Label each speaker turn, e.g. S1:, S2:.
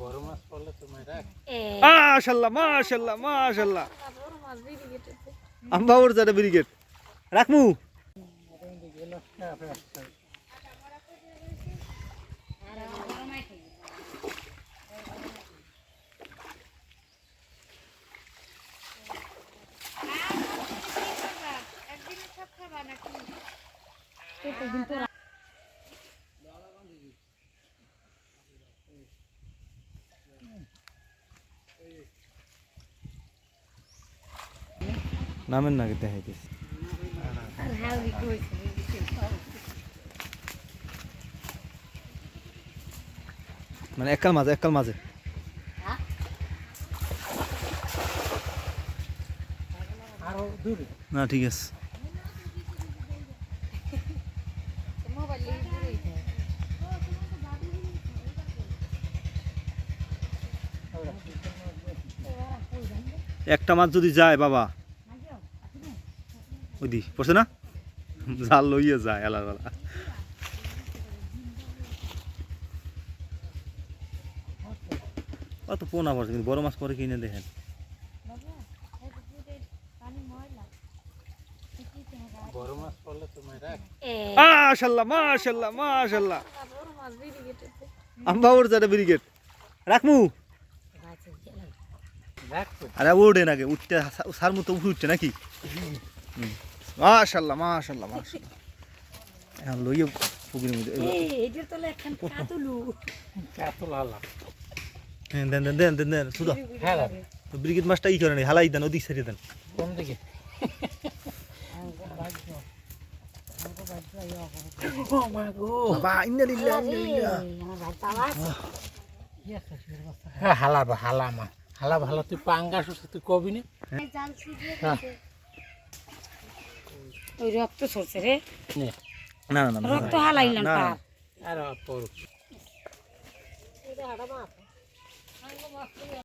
S1: বড় মাছ পড়লে তুমি রাখ
S2: মাশাল্লাহ মাশাল্লাহ মাশাল্লাহ। আম্বা ওর যাটা ব্রিগেড। রাখমু। নামেন না দেখাইতেছি। মানে এককাল মাঝে এককাল মাঝে না, ঠিক আছে। একটা মাছ যদি যায়, বাবা। ওই দি পড়ছে না? জাল লইয়ে যায় এলার বেলা অত পোনা পড়ছে কিন্তু বড় মাছ পরে কিনে দেখেন। মাশাল্লাহ মাশাল্লাহ মাশাল্লাহ। আম্বা ব্রিগেড। রাখমু।
S1: রাখ তো
S2: আরে ওড়ে নাকি উঠতে সার মতো উঠে উঠছে নাকি। মাশাল্লাহ মাশাল্লাহ মাশাল্লাহ এখন লইয়ে পুকুরের মধ্যে
S1: এত লালা
S2: হ্যাঁ, দেন দেন দেন দেন দেন শুধু
S1: হ্যাঁ রাখ।
S2: ব্রিগেড মাছটা ই করে নি হালাই দেন ওদিক সারিয়ে দেন।
S1: কোন দিকে? হ্যাঁ হালা হালা মা হালা ভালো তুই পাঙ্গাস তুই কবি না? হ্যাঁ।
S3: ওই রক্ত সরছে রে।
S1: নে।
S2: না না
S3: রক্ত হালাইলাম
S2: না,
S1: আর পড়